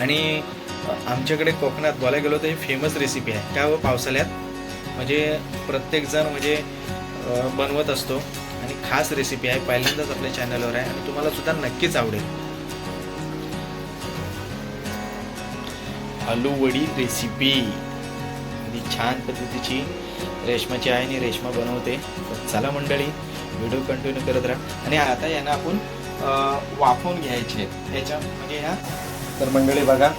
आणि आमच्याकडे कोकणात बोलायला गेलो तर ही फेमस रेसिपी आहे. त्या व पावसाळ्यात म्हणजे प्रत्येकजण म्हणजे बनवत असतो. आणि खास रेसिपी आहे. पहिल्यांदाच आपल्या चॅनलवर आहे. आणि तुम्हाला सुद्धा नक्कीच आवडेल. आलू वडी रेसिपी आणि छान पद्धतीची रेशमाची आहे आणि रेशमा बनवते. चला मंडळी व्हिडिओ कंटिन्यू करत राहा. आणि आता यांना आपण वाफवून घ्यायचे याच्या म्हणजे ह्या तर मंडळी बघा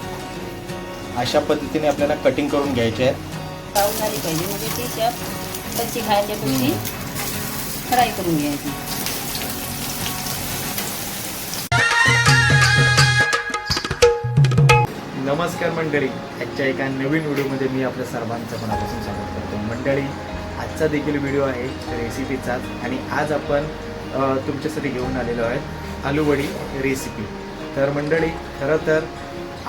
अशा पद्धतीने आपल्याला कटिंग करून घ्यायचे आहेत. झाली पाहिजे. म्हणजे ती कच्ची फ्राय करून घ्यायची. नमस्कार मंडळी. आजच्या एका नवीन व्हिडिओमध्ये मी आपल्या सर्वांचं मनापासून स्वागत करतो. मंडळी आजचा देखील व्हिडिओ आहे रेसिपीचाच आणि आज आपण तुमच्यासाठी घेऊन आलेलो आहे आलूवडी रेसिपी तर मंडळी खरं तर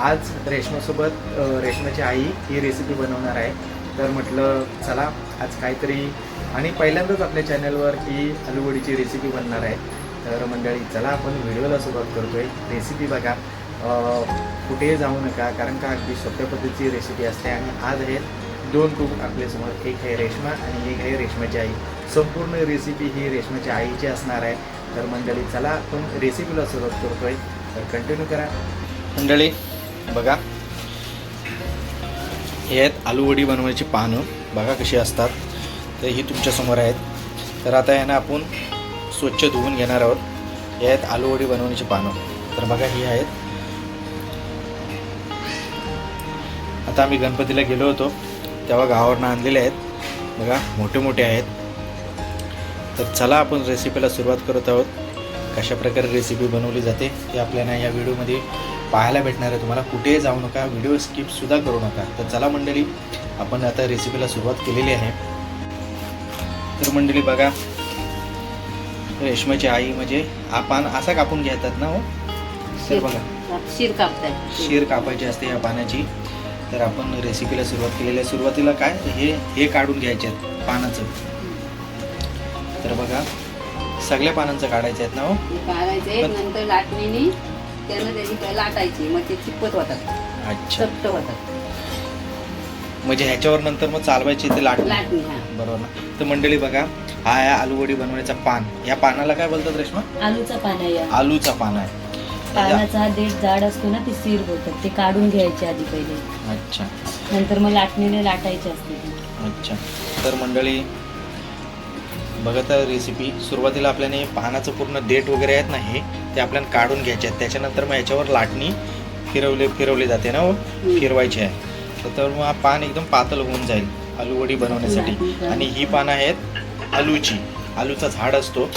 आज रेशमासोबत रेशमाची आई ही रेसिपी बनवणार आहे. तर म्हटलं चला आज काहीतरी आणि पहिल्यांदाच आपल्या चॅनलवर ही आलूवडीची रेसिपी बनणार आहे. तर मंडळी चला आपण व्हिडिओला सुरुवात करतोय. रेसिपी बघा. कुठेही जाऊ नका कारण का अगदी सोप्या पद्धतीची रेसिपी असते आणि आज आहेत दोन कुक आपल्यासमोर एक आहे रेशमा आणि एक आहे रेशमाची आई. संपूर्ण रेसिपी ही रेशमाच्या आईची असणार आहे. तर मंडळी चला आपण रेसिपीला सुरुवात करतोय. तर कंटिन्यू करा. मंडळी बघा. हे आहेत आलूवडी बनवायची पानं. बघा कशी असतात. तर ही तुमच्यासमोर आहेत. तर आता यांना आपण स्वच्छ धुवून घेणार आहोत. हे आहेत आलूवडी बनवण्याची पानं. तर बघा ही आहेत. आता आम्ही गणपतीला गेलो होतो. तेव्हा गावावरनं आणलेले आहेत. बघा मोठे मोठे आहेत. तर चला आपण रेसिपीला सुरुवात करत आहोत. कशा प्रकारे रेसिपी बनवली जाते ते आपल्याला या व्हिडिओमध्ये पाहायला भेटणार आहे. तुम्हाला कुठेही जाऊ नका व्हिडिओ स्किपसुद्धा करू नका. तर चला मंडळी आपण आता रेसिपीला सुरुवात केलेली आहे. तर मंडळी बघा रेशमाची आई म्हणजे हा पान असा कापून घेतात ना हो? तर बघा. शिर कापताय शीर कापायची असते या पानाची. तर आपण रेसिपीला सुरुवात केलेली आहे. सुरुवातीला काय? हे हे काढून घ्यायचे आहेत पानाचं. तर बघा सगळ्या पानांचं काढायचं आहेत ना हो? काढायचे पण- नंतर लाटणीने त्यानं त्याची लाटायची मग ते चिपत होतात अच्छा. चपट होतात म्हणजे ह्याच्यावर नंतर मग चालवायची ते लाट लाटणी हा. बरोबर ना? तर मंडळी बघा हा आहे आलूवडी बनवण्याचा पान. या पानाला काय बोलतात रेश्मा? आलूचा पान आहे या. आलूचा पान आहे. पानाचा हा देठ जाड असतो ना ते सीर बोलतात. ते काढून घ्यायचे आधी पहिले. अच्छा. नंतर मग लाटणीने लाटायचे असते ते. अच्छा. तर मंडळी बघत आहे रेसिपी सुरुवातीला आपल्याने पानाचं पूर्ण देठ वगैरे आहेत ना हे ते आपल्याला काढून घ्यायचे आहेत. त्याच्यानंतर मग याच्यावर लाटणी फिरवले फिरवली जाते ना हो? फिरवायची आहे. तर तर मग हा पान एकदम पातळ होऊन जाईल आलूवडी बनवण्यासाठी. आणि ही पानं आहेत आलूची. आलूचा झाड असतो.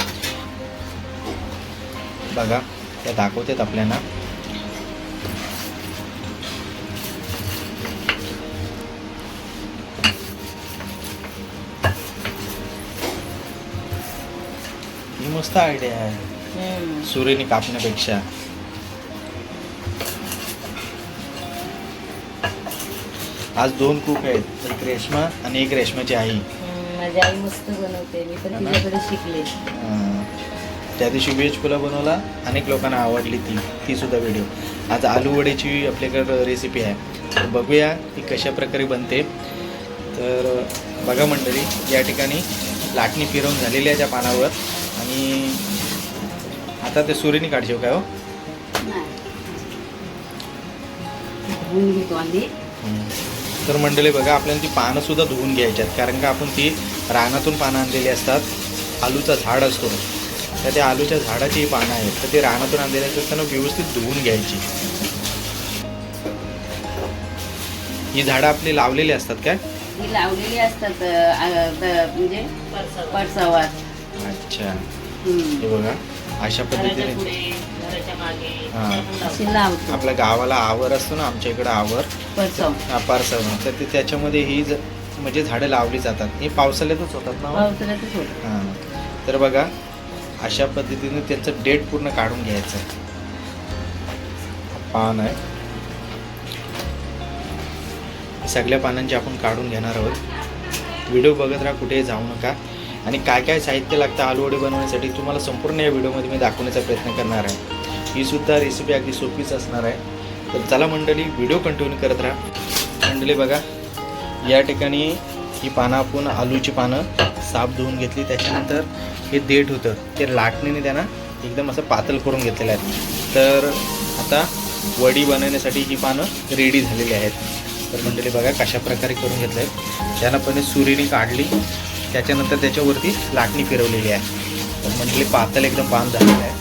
बघा त्या दाखवतात आपल्याला. मस्त आयडिया आहे. सुरीने कापण्यापेक्षा. आज दोन कुक आहेत. एक रेशमा आणि एक रेशमाची आई. माझी आई मस्त बनवते. मी पण? तिच्याकडे शिकले. त्या दिवशी व्हेज पुलाव बनवला. अनेक लोकांना आवडली ती. ती सुद्धा व्हिडिओ आज आलू वड्याची आपल्याकडं रेसिपी आहे. तर बघूया ती कशा प्रकारे बनते. तर बघा मंडळी या ठिकाणी लाटणी फिरवून झालेली आहे त्या पानावर. आणि आता ते सुरीने काढशीव काय हो? तर मंडळी बघा आपल्याला ती पानं सुद्धा धुवून घ्यायची आहेत कारण का आपण ती रानातून पानं आणलेली असतात. आलूचा झाड असतो. तर त्या आलूच्या झाडाची पानं आहेत. तर ते रानातून आणलेली असतात त्यांना व्यवस्थित धुवून घ्यायची. ही झाडं आपली लावलेली असतात काय? ही लावलेली असतात म्हणजे परसावात अच्छा. हे बघा अशा पद्धतीने हां. आपल्या गावाला आवर असतो ना आमच्या इकडं आवर. परसाव. तर ते त्याच्यामध्ये ही ज- म्हणजे झाडं लावली जातात. ही पावसाळ्यातच होतात ना हो? हां. तर बघा अशा पद्धतीने त्यांचं डेट पूर्ण काढून घ्यायचं. आहे पान आहे. सगळ्या पानांची आपण काढून घेणार आहोत. व्हिडिओ बघत राहा कुठेही जाऊ नका. आणि काय काय साहित्य लागतं आलूवडी बनवण्यासाठी तुम्हाला संपूर्ण या व्हिडिओमध्ये मी दाखवण्याचा प्रयत्न करणार आहे. ही सुद्धा रेसिपी अगदी सोपीच असणार आहे. तर चला मंडळी व्हिडिओ कंटिन्यू करत राहा. मंडळी बघा या ठिकाणी ही पानं आपण आलूची पानं साफ धुवून घेतली. त्याच्यानंतर हे देठ होतं. ते लाटणीने त्यांना एकदम असं पातळ करून घेतलेलं आहे. तर आता वडी बनवण्यासाठी ही पानं रेडी झालेली आहेत. तर मंडळी बघा कशा प्रकारे करून घेतलं आहे त्यानं पण सुरीने काढली. त्याच्यानंतर त्याच्यावरती लाटणी फिरवलेली आहे. तर मंडळी पातळ एकदम पान झालेलं आहे.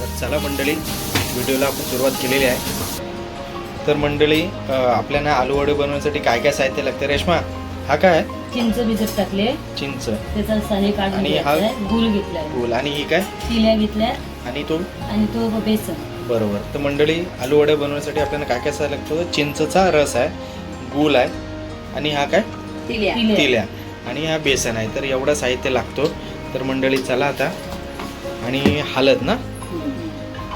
तर चला मंडळी व्हिडिओला आपण सुरुवात केलेली आहे. तर मंडळी आपल्याला आलू वडे बनवण्यासाठी काय काय साहित्य लागतं? रेश्मा हा काय? चिंच भिजत टाकले. चिंच. त्याचा साने काढून आणि हा- घ्यायचा गुळ घेतलाय. फूल आणि ही काय? तिल्या घेतल्या. आणि तो? आणि तो बेसन. बरोबर. तर मंडळी आलू वडे बनवण्यासाठी आपल्याला काय काय साहित्य लागतं? चिंचचा रस आहे गूळ आहे. आणि हा काय? तिल्या. आणि हा बेसन आहे तर एवढं साहित्य लागतो. तर मंडळी चला आता. आणि हालत ना?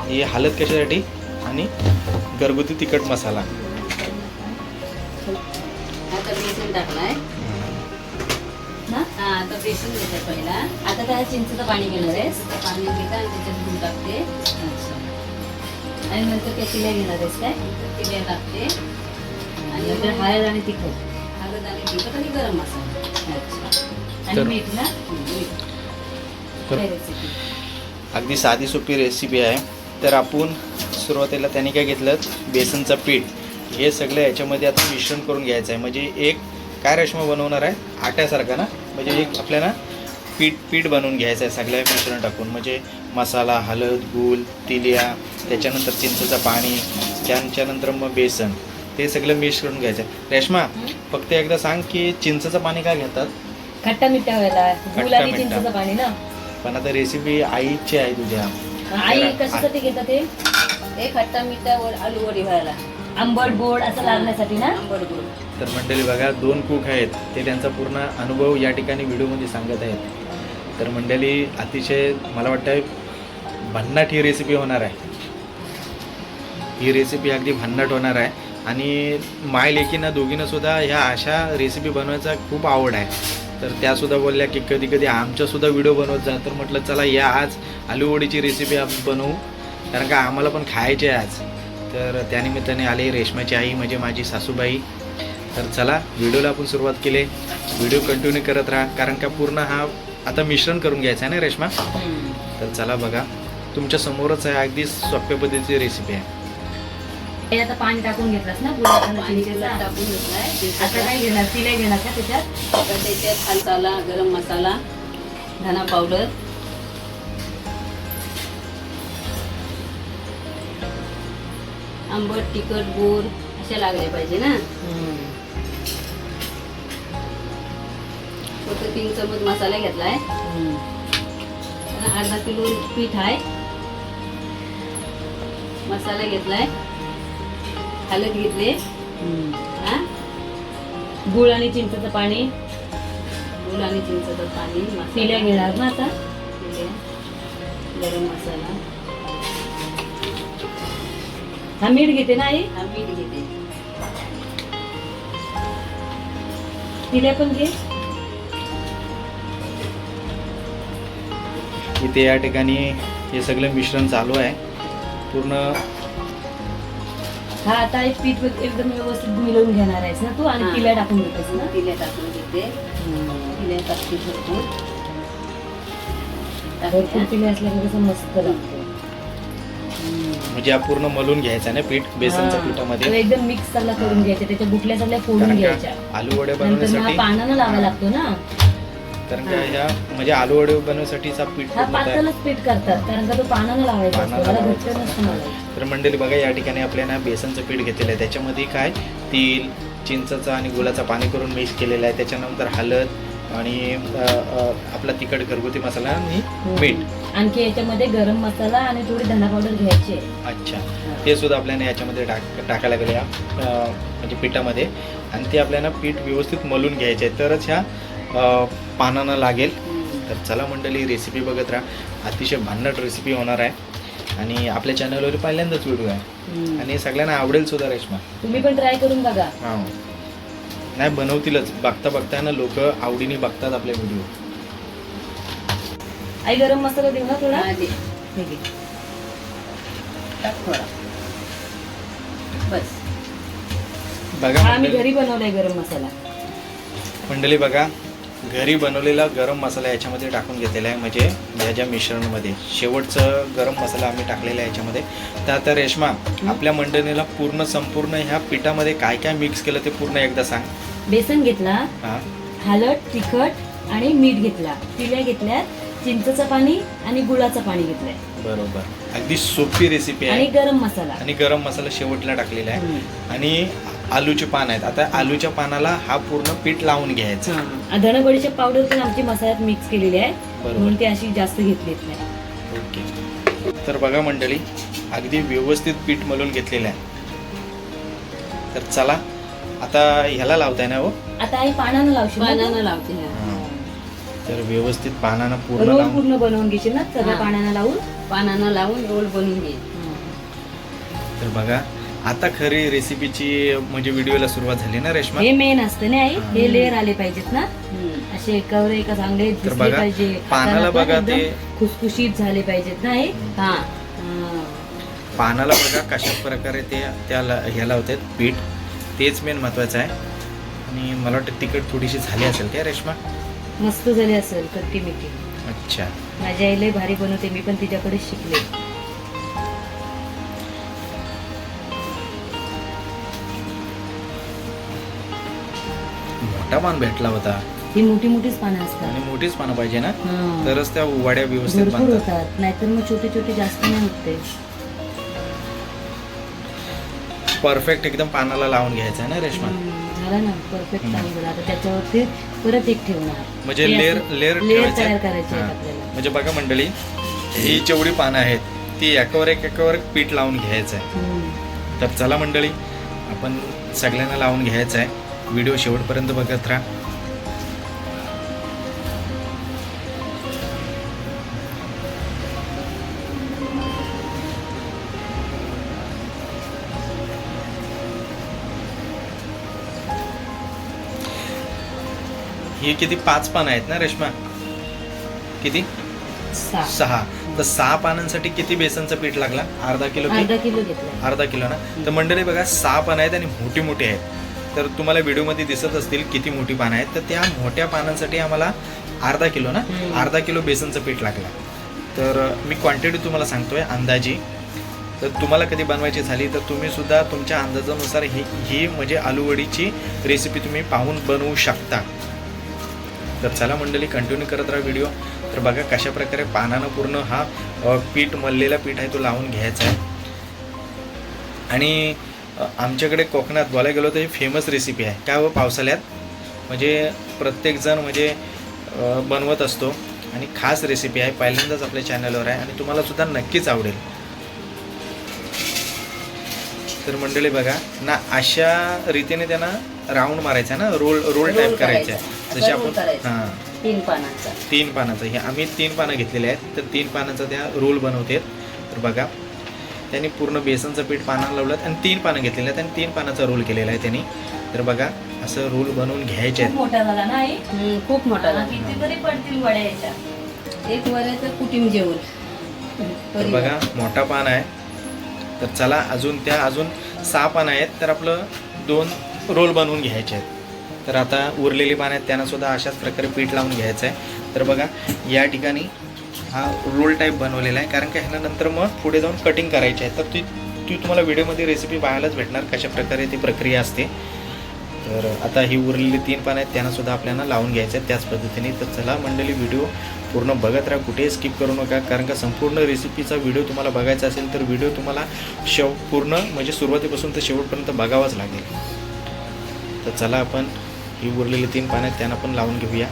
ही हालत कशासाठी? आणि घरगुती तिखट मसाला. आता बेसन टाकलाय. आता बेसन पहिला. आता त्या पाणी घेणार आहेस पाणी आणि त्याच्यात दूध टाकते. आणि नंतर त्या तिल्या घेणार आहेस काय? नंतर टाकते आणि नंतर हळद आणि तिखट. हळद आणि तिखट आणि गरम मसाला. आणि अगदी साधी सोपी रेसिपी आहे. तर आपण सुरुवातीला त्याने काय घेतलं? बेसनचं पीठ. हे सगळं याच्यामध्ये आता मिश्रण करून घ्यायचं आहे. म्हणजे एक काय रेशमा बनवणार आहे? आट्यासारखा ना? म्हणजे एक आपल्याला पीठ पीठ बनवून घ्यायचं आहे सगळ्या मिश्रण टाकून. म्हणजे मसाला हळद गूळ तिलिया त्याच्यानंतर चिंचेचं पाणी त्याच्यानंतर मग बेसन. ते सगळं मिक्स करून घ्यायचं आहे. रेश्मा फक्त एकदा सांग की चिंचेचं पाणी काय घेतात? खट्टा मिठा व्हायला. मिठा. चिंचचं पाणी ना? पण आता रेसिपी आईची आहे तुझ्या. आई तर- कशासाठी घेतात ते हे खट्टा मिठावर आलू वडी व्हायला. आंबट गोड असं लागण्यासाठी ना? आंबट गोड. तर मंडळी बघा दोन कुक आहेत. ते त्यांचा पूर्ण अनुभव या ठिकाणी व्हिडिओमध्ये सांगत आहेत. तर मंडळी अतिशय मला वाटतं भन्नाट ही रेसिपी होणार आहे. ही रेसिपी अगदी भन्नाट होणार आहे. आणि माय लेकींना दोघींना सुद्धा ह्या अशा रेसिपी बनवायचा खूप आवड आहे. तर त्यासुद्धा बोलल्या की कधी कधी आमच्यासुद्धा व्हिडिओ बनवत जा. तर म्हटलं चला या आज आलू वडीची रेसिपी आपण बनवू. कारण का आम्हाला पण खायची आहे आज. तर त्यानिमित्ताने आले रेशमाची आई म्हणजे माझी सासूबाई. तर चला व्हिडिओला आपण सुरुवात केली. व्हिडिओ कंटिन्यू करत राहा. कारण का पूर्ण हा आता मिश्रण करून घ्यायचं आहे ना रेशमा? तर चला बघा. तुमच्या समोरच आहे अगदी सोप्या पद्धतीची रेसिपी आहे. हे आता पाणी टाकून घेतलास ना? पाणी. त्याच्यात टाकून घेतलाय. आता. काय घेणार? तिला घेणार का त्याच्यात? आता त्याच्यात मसाला गरम मसाला धना पावडर. आंबट तिखट गोड अशा लागल्या पाहिजे ना? फक्त तीन चमच मसाला घेतलाय. अर्धा किलो पीठ आहे. मसाला घेतलाय. हळद घेतले. हा? गुळ आणि चिंचेचं पाणी. गुळ आणि चिंचेचं पाणी मसाला. तिल्या घेणार ना आता? गरम मसाला. हा मीठ घेते ना आई? हा मीठ घेते. तिल्या पण घे. इथे या ठिकाणी हे सगळं मिश्रण चालू आहे. पूर्ण हा आता एक पीठ एकदम व्यवस्थित मिळवून घेणार आहेस ना तू? आणि. तिला टाकून देतेस ना? तिल्या टाकून घेते तिल्या टाकते भरपूर. तिला असल्यामुळे कसं मस्त लागतं. म्हणजे हा पूर्ण मलून घ्यायचा ना पीठ बेसनच्या पिठामध्ये? एकदम मिक्स सगळा करून घ्यायचा त्याच्या गुटल्या सगळ्या फोडून घ्यायच्या. आलू वडे बनवण्यासाठी पानानं लावा लागतो ना? कारण का ह्या म्हणजे आलू वडे बनवण्यासाठीचा पीठ हा पातळच पीठ करतात कारण का तो पानानं लावायचा घट्ट. नसतं मला तर मंडळी बघा या ठिकाणी आपल्याला बेसनचं पीठ घेतलेलं आहे. त्याच्यामध्ये काय? तिल चिंचचं आणि गुलाचं पाणी करून मिक्स केलेलं आहे. त्याच्यानंतर हळद आणि आपला तिखट घरगुती मसाला आणि मीठ. आणखी याच्यामध्ये गरम मसाला आणि थोडी धना पावडर घ्यायची. अच्छा. ते सुद्धा आपल्याला याच्यामध्ये टाक टाकायला अ, म्हणजे पिठामध्ये. आणि ते आपल्याला पीठ व्यवस्थित मलून घ्यायचे आहे. तरच ह्या पानांना लागेल. तर चला मंडळी रेसिपी बघत राहा. अतिशय भन्नाट रेसिपी होणार आहे. आणि आपल्या चॅनलवर पहिल्यांदाच व्हिडिओ आहे. आणि सगळ्यांना आवडेल सुद्धा रेश्मा. तुम्ही पण ट्राय करून बघा. हां. नाही बनवतीलच. बघता बघता ना लोक आवडीने बघतात आपले व्हिडिओ आई गरम मसाला देऊ ना थोडा? बस. बघा हा आम्ही घरी बनवलाय गरम मसाला. मंडळी बघा. घरी बनवलेला गरम मसाला याच्यामध्ये टाकून घेतलेला आहे. म्हणजे या ज्या मिश्रणमध्ये. शेवटचं गरम मसाला आम्ही टाकलेला आहे याच्यामध्ये. तर आता रेश्मा आपल्या मंडळीला पूर्ण संपूर्ण ह्या पिठामध्ये काय काय मिक्स केलं ते पूर्ण एकदा सांग. बेसन घेतला हां. हळद तिखट आणि मीठ घेतला. तिल्या घेतल्या चिंचचं पाणी आणि गुळाचं पाणी घेतलंय. बरोबर. अगदी सोपी रेसिपी आणि आहे गरम मसाला. आणि गरम मसाला शेवटला टाकलेला आहे. आणि आलूचे पान आहेत. आता आलूच्या पानाला हा पूर्ण पीठ लावून घ्यायचा. हा. धन बडीशेप पावडर पण आमची मसाल्यात मिक्स केलेली आहे. बरोबर. म्हणून ती अशी जास्त घेतलीत नाही. ओके. तर बघा मंडळी अगदी व्यवस्थित पीठ मळून घेतलेलं आहे. तर चला आता ह्याला लावताय ना हो? आता आई पानानं लावशील पानानं? लावते ह्या. तर व्यवस्थित पानानं पूर्ण रोल लावून पूर्ण बनवून घेशील ना? सगळ्या हा. पाण्यानं लावून? पानानं लावून रोल बनवून घे. तर बघा आता खरी रेसिपीची म्हणजे व्हिडिओला सुरुवात झाली ना रेश्मा? हे मेन असतं ना आई. हा. लेअर आले पाहिजेत ना. असे एकावर एक चांगले दिसले बघा, पाहिजे. पानाला हाताला पण बघा एकदम ते- खुसखुशीत झाले पाहिजेत ना हे हा हा. पानाला बघा कशा प्रकारे ते त्याला ह्याला होतात पीठ. तेच मेन महत्वाचं आहे. आणि मला वाटतं तिखट थोडीशी झाली असेल काय रेश्मा? मस्त झाले असेल कट्टी मिठी. अच्छा. माझ्या आईला भारी बनवते मी पण तिच्याकडे शिकले. मोठा पान भेटला होता. ही मोठी मोठीच पानं आणि असतात मोठीच पानं पाहिजे ना? हा. तरच त्या वाड्या व्यवस्थित भरपूर बांधतात होतात. नाहीतर मग छोटे छोटे जास्त नाही होते परफेक्ट एकदम पानाला लावून घ्यायचं ना रेश्मा झालं ना परफेक्ट. चांगलं आता त्याच्यावरती परत एक ठेवणार म्हणजे लेअर लेअर लेअर ठेवायचं तयार आहे. करायचे आहेत. आपल्याला म्हणजे बघा मंडळी ही जेवढी पानं आहेत ती एकावर एक एकावर एक पीठ लावून घ्यायचं आहे. तर चला मंडळी आपण सगळ्यांना लावून घ्यायचं आहे व्हिडिओ शेवटपर्यंत बघत राहा हे किती पाच पानं आहेत ना रेश्मा? किती? सहा. तर सहा पानांसाठी किती बेसनचं पीठ लागला? अर्धा किलो अर्धा किलो अर्धा किलो ना? तर मंडळी बघा सहा पानं आहेत आणि मोठी मोठी आहेत. तर तुम्हाला व्हिडिओमध्ये दिसत असतील किती मोठी पानं आहेत. तर त्या मोठ्या पानांसाठी आम्हाला अर्धा किलो ना. अर्धा किलो बेसनचं पीठ लागलं. तर मी क्वांटिटी तुम्हाला सांगतोय अंदाजी. तर तुम्हाला कधी बनवायची झाली तर तुम्ही सुद्धा तुमच्या अंदाजानुसार ही ही म्हणजे आलूवडीची रेसिपी तुम्ही पाहून बनवू शकता. तर चला मंडळी कंटिन्यू करत राहा व्हिडिओ तर बघा कशा प्रकारे पानानं पूर्ण हा पीठ मळलेला पीठ आहे तो लावून घ्यायचा आहे. आणि आमच्याकडे कोकणात बोलायला गेलो तर ही फेमस रेसिपी आहे. काय व पावसाळ्यात? म्हणजे प्रत्येकजण म्हणजे बनवत असतो. आणि खास रेसिपी आहे पहिल्यांदाच आपल्या चॅनलवर आहे. आणि तुम्हाला सुद्धा नक्कीच आवडेल. तर मंडळी बघा ना अशा रीतीने त्यांना राऊंड मारायचा ना रोल रोल टाईप करायचा. करायचा. जसे आपण. हां. तीन पानांचा. तीन पानाचं. हे आम्ही तीन पानं घेतलेले आहेत. तर तीन पानाचा त्या रोल बनवते तर बघा त्यांनी पूर्ण बेसनचं पीठ पानाला लावलं आणि तीन पानं घेतलेले आहेत आणि तीन पानाचा रोल केलेला आहे त्यांनी. तर बघा असं रोल बनवून घ्यायचे खूप आहेत मोठा झाला ना आई हम्म, खूप मोठा झाला. कितीतरी पडतील वड्या याच्या. एक वऱ्याचं जेवण. तर बघा मोठा पान आहे. तर चला अजून त्या अजून सहा पानं आहेत. तर आपलं दोन रोल बनवून घ्यायचे आहेत. तर आता उरलेली पानं आहेत त्यांना सुद्धा अशाच प्रकारे पीठ लावून घ्यायचं आहे तर बघा या ठिकाणी हा रोल टाईप बनवलेला आहे. कारण का ह्याला नंतर मग पुढे जाऊन कटिंग करायची आहे. तर ती ती तुम्हाला व्हिडिओमध्ये रेसिपी पाहायलाच भेटणार कशा प्रकारे ती प्रक्रिया असते. तर आता ही उरलेली तीन पानं आहेत त्यांनासुद्धा आपल्याला लावून घ्यायचं आहे त्याच पद्धतीने. तर चला मंडळी व्हिडिओ पूर्ण बघत राहा. कुठेही स्किप करू नका. कारण का संपूर्ण रेसिपीचा व्हिडिओ तुम्हाला बघायचा असेल तर व्हिडिओ तुम्हाला शेव पूर्ण म्हणजे सुरुवातीपासून तर शेवटपर्यंत बघावाच लागेल. तर चला आपण ही उरलेली तीन पानं आहेत त्यांना पण लावून घेऊया.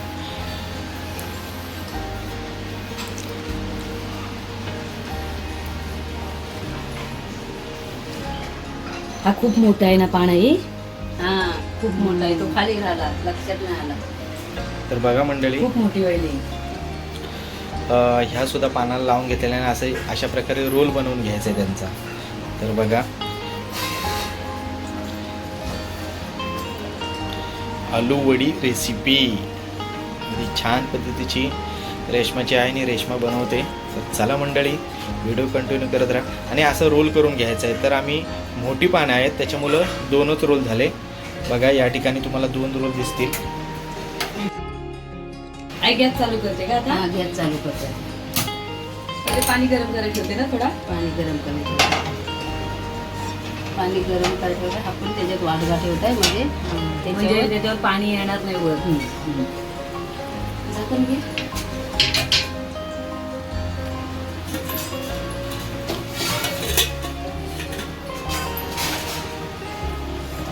हा खूप मोठा आहे ना पान हा खूप मोठा आहे. तो खाली राहिला लक्षात नाही आला. तर बघा मंडळी. खूप मोठी वळली अ, ह्या सुद्धा पानाला लावून घेतलेल्या असे अशा प्रकारे रोल बनवून घ्यायचा आहे त्यांचा. तर बघा. आलू वडी रेसिपी अगदी छान पद्धतीची रेशमाची आहे आणि रेशमा बनवते. तर चला मंडळी व्हिडिओ कंटिन्यू करत राहा. आणि असं रोल करून घ्यायचं आहे. तर आम्ही मोठी पानं आहेत. त्याच्यामुळं दोनच रोल झाले. बघा या ठिकाणी तुम्हाला दोन रोल दिसतील. गॅस चालू करते का हा आता गॅस चालू करते. पाणी गरम करायला ठेवते ना थोडा? पाणी गरम करायचं पाणी गरम करायचं आपण त्याच्यात वाडगा ठेवताय म्हणजे म्हणजे त्याच्यावर पाणी येणार नाही वर. झाकण घे.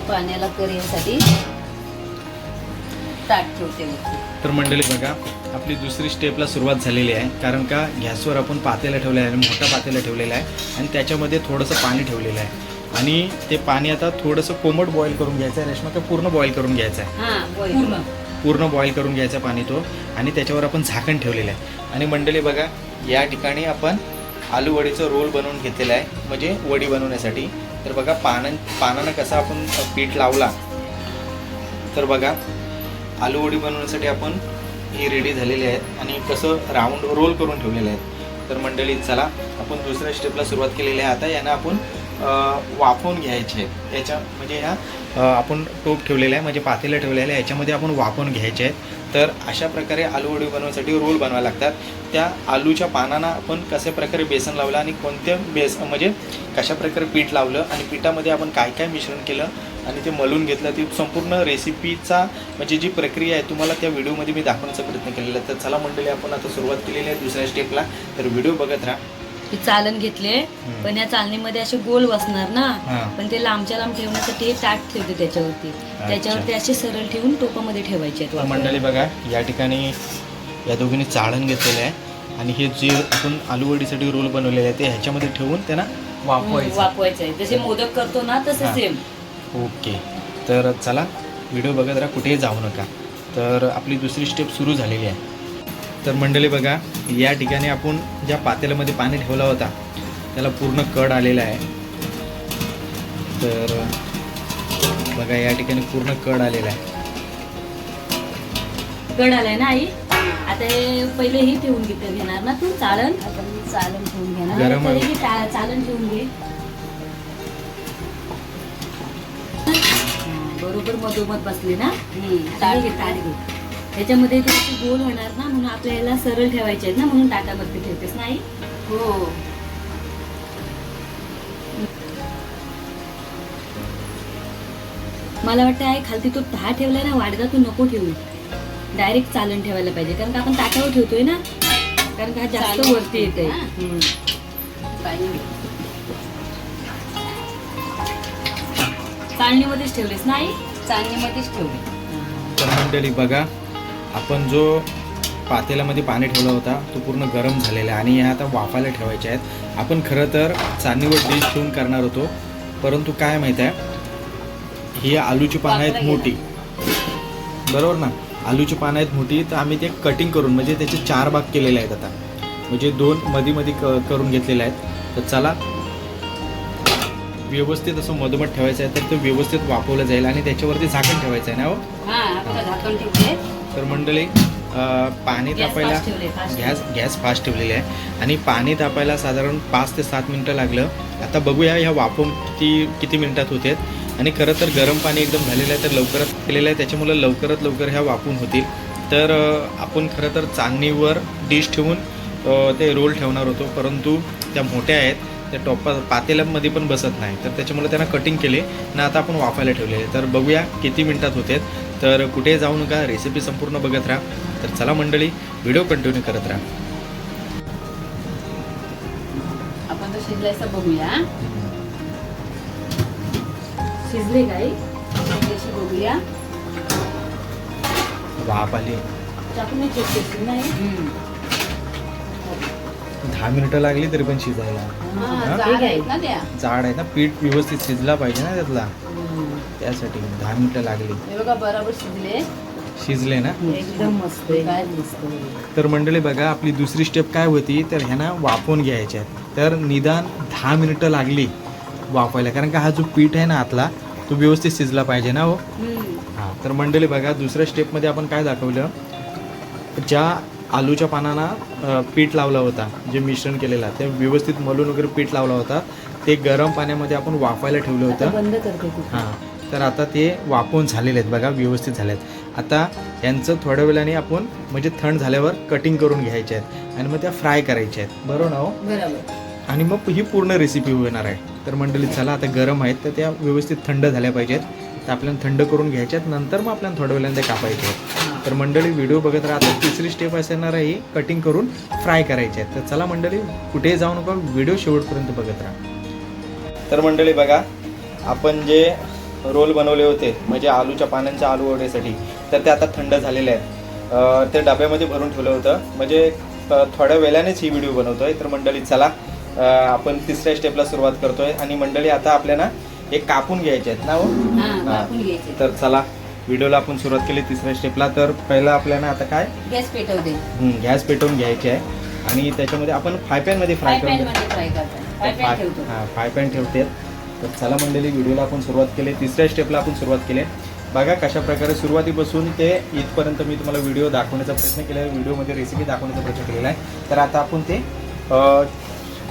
पाण्याला करेसाठी ताट ठेवते वरती तर मंडळी बघा आपली दुसरी स्टेपला सुरुवात झालेली आहे. कारण का गॅसवर आपण पातेला ठेवलं आहे मोठा पातेला ठेवलेला आहे. आणि त्याच्यामध्ये थोडंसं पाणी ठेवलेलं आहे. आणि ते पाणी आता थोडंसं कोमट बॉईल करून घ्यायचं आहे रेशमा का पूर्ण बॉईल करून घ्यायचं आहे हा पूर्ण? पूर्ण बॉईल करून घ्यायचा पाणी तो आणि त्याच्यावर आपण झाकण ठेवलेलं आहे. आणि मंडळी बघा या ठिकाणी आपण आलू वडीचं रोल बनवून घेतलेला आहे म्हणजे वडी बनवण्यासाठी. तर बघा पानं पानानं कसा आपण पीठ लावला तर बघा आलू वडी बनवण्यासाठी आपण ही रेडी झालेली आहेत आणि कसं राऊंड रोल करून ठेवलेले आहेत. तर मंडळी चला आपण दुसऱ्या स्टेपला सुरुवात केलेली आहे. आता यांना आपण वाफवून घ्यायचे. आहेत याच्या म्हणजे ह्या आपण टोप ठेवलेला आहे म्हणजे पातेलं ठेवलेलं आहे याच्यामध्ये आपण वाफवून घ्यायचे आहेत. तर अशा प्रकारे आलू वडी बनवण्यासाठी रोल बनवावे लागतात. त्या आलूच्या पानांना आपण कशा प्रकारे बेसन लावलं आणि कोणत्या बेस म्हणजे कशा प्रकारे पीठ लावलं आणि पिठामध्ये आपण काय काय मिश्रण केलं आणि ते मलून घेतलं ती संपूर्ण रेसिपीचा म्हणजे जी प्रक्रिया आहे तुम्हाला त्या व्हिडिओमध्ये मी दाखवण्याचा प्रयत्न केलेला आहे. तर चला मंडळी आपण आता सुरुवात केलेली आहे दुसऱ्या स्टेपला तर व्हिडिओ बघत राहा. ती चालन घेतले. पण या चालणीमध्ये असे गोल बसणार ना. हां. पण ते लांबच्या लांब ठेवण्यासाठी हे ताट ठेवते त्याच्यावरती. त्याच्यावरती असे सरळ ठेवून टोपामध्ये ठेवायचे आहेत. मंडळी बघा या ठिकाणी या दोघींनी चाळण घेतलेलं आहे. आणि हे जे आपण आलूवडीसाठी रोल बनवलेले आहे ते ह्याच्यामध्ये ठेवून त्यांना हम्म, वाफवायचं वाफवायचं आहे. जसे मोदक करतो ना तसे हां. Same okay. तर चला व्हिडिओ बघत राहा कुठेही जाऊ नका. तर आपली दुसरी स्टेप सुरू झालेली आहे. तर मंडळी बघा या ठिकाणी आपण ज्या पातेल्यामध्ये पाणी ठेवला होता त्याला पूर्ण कड आलेला आहे. तर बघा या ठिकाणी पूर्ण कड आलेला आहे. गड आलाय ना आई? आता हे पहिले ही ठेवून घेते घेणार ना तू? चालन? आता मी चालून ठेवून घेणार. गरम आहे. पहिले ही चा- चालन ठेवून घे. बरोबर मधोमध बसली ना? ताट घे ताट घे. त्याच्यामध्ये ते असे गोल होणार ना म्हणून आपल्याला सरळ ठेवायचे आहेत ना म्हणून ताटावरती ठेवतेस ना आई हो. मला वाटतं आहे खालती तो दहा ठेवलाय ना वाडगा तू नको ठेवू. डायरेक्ट चालन ठेवायला पाहिजे कारण का आपण ताटावर ठेवतोय ना? कारण का जास्त. वरती येते हां. चालणीमध्येच ठेवलेस ना आई चालणीमध्येच ठेवली. तर मंडळी बघा आपण जो पातेल्यामध्ये पाणी ठेवला होता तो पूर्ण गरम झालेला आहे आणि ह्या आता वाफायला ठेवायचे आहेत. आपण खरं तर चांदणीवर डिश ठेवून करणार होतो परंतु काय माहीत आहे? ही आलूची पानं आहेत मोठी. बरोबर ना? आलूची पानं आहेत मोठी तर आम्ही ते कटिंग करून म्हणजे त्याचे चार भाग केलेले आहेत आता. म्हणजे दोन मध्ये मध्ये क करून घेतलेले आहेत. तर चला व्यवस्थित असं मधोमध ठेवायचं आहे तर ते व्यवस्थित वापरलं जाईल आणि त्याच्यावरती झाकण ठेवायचं आहे ना हो? झाकण तर मंडळी पाणी तापायला गॅस गॅस फास्ट ठेवलेली आहे. आणि पाणी तापायला साधारण पाच ते सात मिनटं लागलं. आता बघूया ह्या वाफून किती किती मिनिटात होते आणि खरं तर गरम पाणी एकदम झालेलं आहे तर लवकरात केलेलं आहे. त्याच्यामुळं लवकरात लवकर ह्या वाफून होतील. तर आपण खरं तर चांदणीवर डिश ठेवून ते रोल ठेवणार होतो. परंतु त्या मोठ्या आहेत. त्या टोपा पातेल्यामध्ये पण बसत नाही. तर त्याच्यामुळे त्यांना कटिंग केले. आणि आता आपण वाफायला ठेवले. तर बघूया किती मिनिटात होते. तर कुठे जाऊ नका. रेसिपी संपूर्ण बघत राहा. तर चला मंडळी व्हिडिओ कंटिन्यू करत राहा. आपण तो शिजलायचा बघूया. शिजले का आई शिजल्याची बघूया. वाफ आली. नाही? केली ना. दहा मिनिटं लागली तरी पण शिजायला? जाड आहेत ना त्या. जाड आहे ना पीठ व्यवस्थित शिजला पाहिजे ना त्यातला. त्यासाठी दहा मिनिटं लागली. हे बघा बरोबर शिजले. शिजले ना? एकदम मस्त काय एकदम मस्त तर मंडळी बघा आपली दुसरी स्टेप काय होती? तर ह्यांना वाफवून घ्यायच्या तर निदान दहा मिनिटं लागली वाफवायला. कारण का हा जो पीठ आहे ना आतला तो व्यवस्थित शिजला पाहिजे ना हो. हां तर मंडळी बघा दुसऱ्या स्टेपमध्ये आपण काय दाखवलं? ज्या आलूच्या पानांना पीठ लावला होता जे मिश्रण केलेला ते व्यवस्थित मलून वगैरे पीठ लावला होता. ते गरम पाण्यामध्ये आपण वाफायला ठेवलं होतं. बंद करते तू हां. तर आता ते वाफवून झालेले आहेत बघा व्यवस्थित झाले आहेत आता यांचं थोड्या वेळाने आपण म्हणजे थंड झाल्यावर कटिंग करून घ्यायचे आहेत. आणि मग त्या फ्राय करायच्या आहेत. बरोबर ना हो? आणि मग ही पूर्ण रेसिपी होणार आहे. तर मंडळी चला आता गरम आहेत तर त्या व्यवस्थित थंड झाल्या पाहिजेत. तर आपल्याला थंड करून घ्यायच्या आहेत. नंतर मग आपल्याला थोड्या वेळाने ते कापायचे आहेत. तर मंडळी व्हिडिओ बघत राहा. आता तिसरी स्टेप असणार आहे ही कटिंग करून फ्राय करायचे आहेत तर चला मंडळी कुठेही जाऊ नका व्हिडिओ शेवटपर्यंत बघत राहा. तर मंडळी बघा आपण जे रोल बनवले होते म्हणजे आलूच्या पानांच्या आलू वड्यासाठी तर ते आता थंड झालेले आहेत. ते डब्यामध्ये भरून ठेवलं होतं. म्हणजे थोड्या वेळानेच ही व्हिडिओ बनवतोय. तर मंडळी चला आपण तिसऱ्या स्टेपला सुरुवात करतोय. आणि मंडळी आता आपल्याला हे कापून घ्यायचे आहेत ना हो? हा कापून घ्यायचे तर चला व्हिडिओला आपण सुरुवात केली तिसऱ्या स्टेपला तर पहिला आपल्याला आता काय? गॅस पेटवते. हं, गॅस पेटवून घ्यायचे आहे. आणि त्याच्यामध्ये आपण फ्राय पॅनमध्ये फ्राय फ्राय करून पॅनमध्ये फ्राय करतात फ्राय पॅन ठेवतो. हां फ्राय पॅन ठेवते. तर चला मंडळी व्हिडिओला आपण सुरुवात केली. तिसऱ्या स्टेपला आपण सुरुवात केली. बघा कशा प्रकारे सुरुवातीपासून ते इथपर्यंत मी तुम्हाला व्हिडिओ दाखवण्याचा प्रयत्न केला आहे. व्हिडिओमध्ये रेसिपी दाखवण्याचा प्रयत्न केलेला आहे. तर आता आपण ते अं,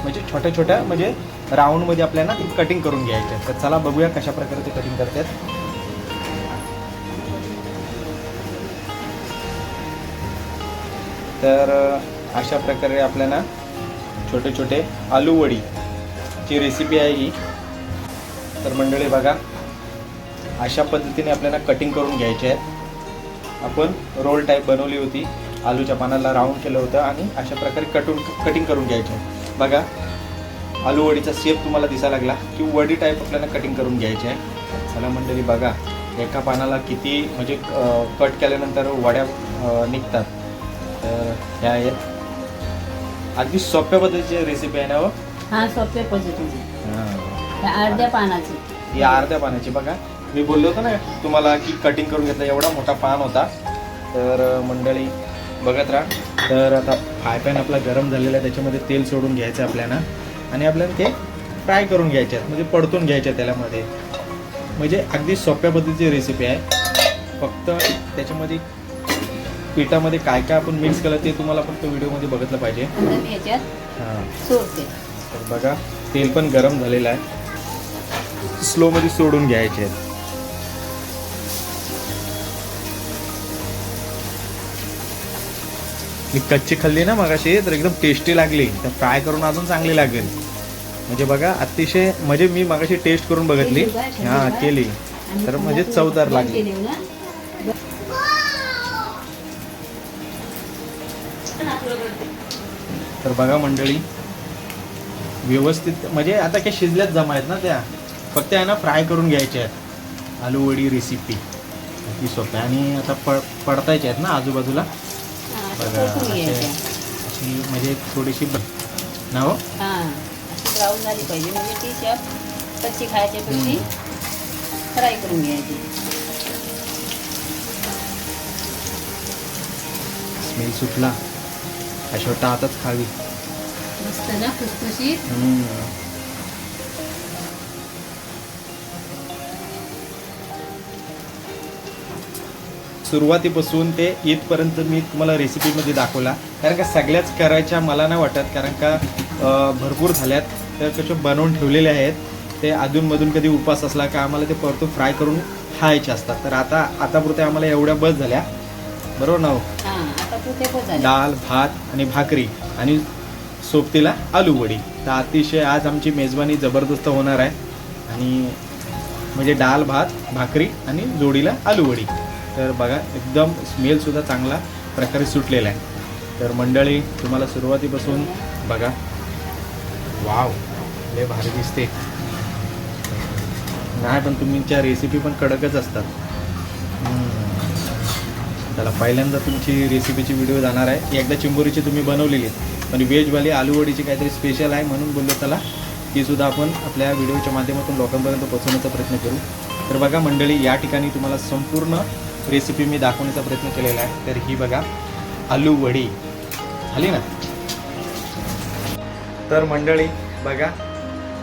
म्हणजे छोट्या छोट्या म्हणजे राऊंडमध्ये आपल्याला ते कटिंग करून घ्यायचे. आहे. तर चला बघूया कशा प्रकारे ते कटिंग करतात. तर अशा प्रकारे आपल्याला छोटे छोटे आलू ची रेसिपी आहे ही. तर मंडळी बघा अशा पद्धतीने आपल्याला कटिंग करून घ्यायचे आहेत. आपण रोल टाईप बनवली होती आलूच्या पानाला राऊंड केलं होतं आणि अशा प्रकारे कटून कटिंग करून घ्यायचे आहे बघा आलू वडीचा शेप तुम्हाला दिसायला लागला की वडी टाईप आपल्याला कटिंग करून घ्यायचे आहे चला मंडळी बघा एका पानाला किती म्हणजे कट केल्यानंतर वड्या निघतात. तर ह्या आहेत अगदी सोप्या पद्धतीची रेसिपी आहे ना हो? हा सोप्या पद्धतीने. त्या अर्ध्या पानाची. ही अर्ध्या पानाची बघा. मी बोललो होतो ना तुम्हाला की कटिंग करून घेतलं एवढा मोठा पान होता. तर मंडळी बघत राहा. तर आता फ्राय पॅन आपला गरम झालेला आहे त्याच्यामध्ये तेल सोडून घ्यायचं आपल्याला. आणि आपल्याला ते फ्राय करून घ्यायचे आहेत म्हणजे परतून घ्यायचे आहेत त्याच्यामध्ये. म्हणजे अगदी सोप्या पद्धतीची रेसिपी आहे. फक्त त्याच्यामध्ये पिठामध्ये काय काय आपण मिक्स केलं ते तुम्हाला फक्त व्हिडिओमध्ये बघितलं पाहिजे. नंतर मी याच्यात हां. सोडते. तर बघा तेल पण गरम झालेलं आहे. स्लोमध्ये सोडून घ्यायचे आहेत. मी कच्ची खाल्ली ना मगाशी तर एकदम टेस्टी लागली. तर फ्राय करून अजून चांगली लागेल. म्हणजे बघा अतिशय म्हणजे मी मगाशी टेस्ट करून बघितली? हा केली. तर म्हणजे चवदार लागली. तर बघा मंडळी व्यवस्थित म्हणजे आता काही शिजल्याच जमा आहेत ना त्या. फक्त आहे ना फ्राय करून घ्यायच्या आहेत. आलू वडी रेसिपी ती सोपी. आणि आता पड पडतायचे आहेत ना आजूबाजूला. बघा. अशी म्हणजे थोडीशी ना हो? ब्राऊन झाली पाहिजे. म्हणजे ती शेप कच्ची खायच्या पेक्षी फ्राय करून घ्यायची. स्मेल सुटला. अशा वाटतं आताच खावी. मस्त ना खुसखुशीत. हम्म. सुरुवातीपासून ते इथपर्यंत मी तुम्हाला रेसिपीमध्ये दाखवला. कारण का सगळ्याच करायच्या मला नाही वाटत कारण का अं, भरपूर झाल्यात. तर कसे बनवून ठेवलेले आहेत. ते अधूनमधून कधी उपास असला का आम्हाला ते परतून फ्राय करून खायचे असतात. तर आता आतापुरते आम्हाला एवढ्या बस झाल्या. बरोबर ना हो? हा. डाळ भात आणि भाकरी आणि सोबतीला आलू वडी. तर अतिशय आज आमची मेजवानी जबरदस्त होणार आहे. आणि म्हणजे डाळ भात भाकरी आणि जोडीला आलू वडी. तर बघा एकदम स्मेलसुद्धा चांगला प्रकारे सुटलेला आहे. तर मंडळी तुम्हाला सुरुवातीपासून बघा. वाव लय भारी दिसते. नाही पण तुमच्या रेसिपी पण कडकच असतात. त्याला पहिल्यांदा तुमची रेसिपीची व्हिडिओ जाणार आहे. एकदा चिंबोरीची तुम्ही बनवलेली आहे. पण व्हेजवाली आलूवडीची काहीतरी स्पेशल आहे म्हणून बोललो त्याला ती सुद्धा आपण आपल्या व्हिडिओच्या माध्यमातून लोकांपर्यंत पोहोचवण्याचा प्रयत्न करू. तर बघा मंडळी या ठिकाणी तुम्हाला संपूर्ण रेसिपी मी दाखवण्याचा प्रयत्न केलेला आहे. तर ही बघा आलू वडी झाली ना? तर मंडळी बघा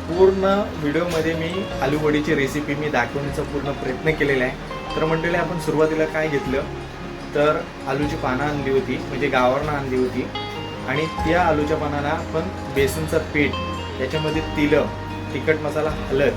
पूर्ण व्हिडिओमध्ये मी आलूवडीची रेसिपी मी दाखवण्याचा पूर्ण प्रयत्न केलेला आहे. तर मंडळी आपण सुरुवातीला काय घेतलं? तर आलूची पानं आणली होती म्हणजे गावावरनं आणली होती. आणि त्या आलूच्या पानाला आपण बेसनचं पीठ त्याच्यामध्ये तिलं तिखट मसाला हलद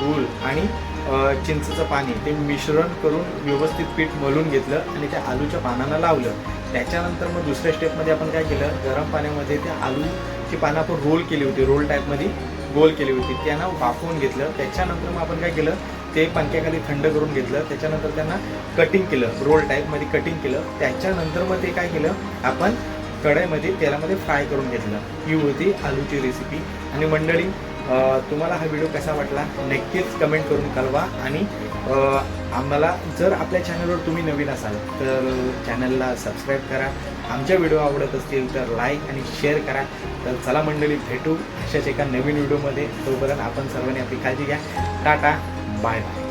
गूळ आणि चिंचचं चिंचेचं पाणी ते मिश्रण करून व्यवस्थित पीठ मळून घेतलं आणि त्या आलूच्या पानांना लावलं. त्याच्यानंतर मग दुसऱ्या स्टेपमध्ये आपण काय केलं? गरम पाण्यामध्ये त्या आलूची पानं आपण रोल केली होती रोल टाईपमध्ये गोल केली होती. त्यांना वाफवून घेतलं. त्याच्यानंतर मग आपण काय केलं? ते पंख्याखाली थंड करून घेतलं. त्याच्यानंतर त्यांना कटिंग केलं. रोल टाईपमध्ये कटिंग केलं. त्याच्यानंतर मग ते काय केलं? आपण कढईमध्ये तेलामध्ये फ्राय करून घेतलं. ही होती आलूची रेसिपी आणि मंडळी तुम्हाला हा व्हिडिओ कसा वाटला? नक्कीच कमेंट करून कळवा. आणि आम्हाला जर आपल्या चॅनलवर तुम्ही नवीन असाल तर चॅनलला सबस्क्राईब करा. आमच्या व्हिडिओ आवडत असतील तर लाईक आणि शेअर करा. तर चला मंडळी भेटू अशाच एका नवीन व्हिडिओमध्ये तोपर्यंत आपण सर्वांनी आपली काळजी घ्या. टाटा! Why?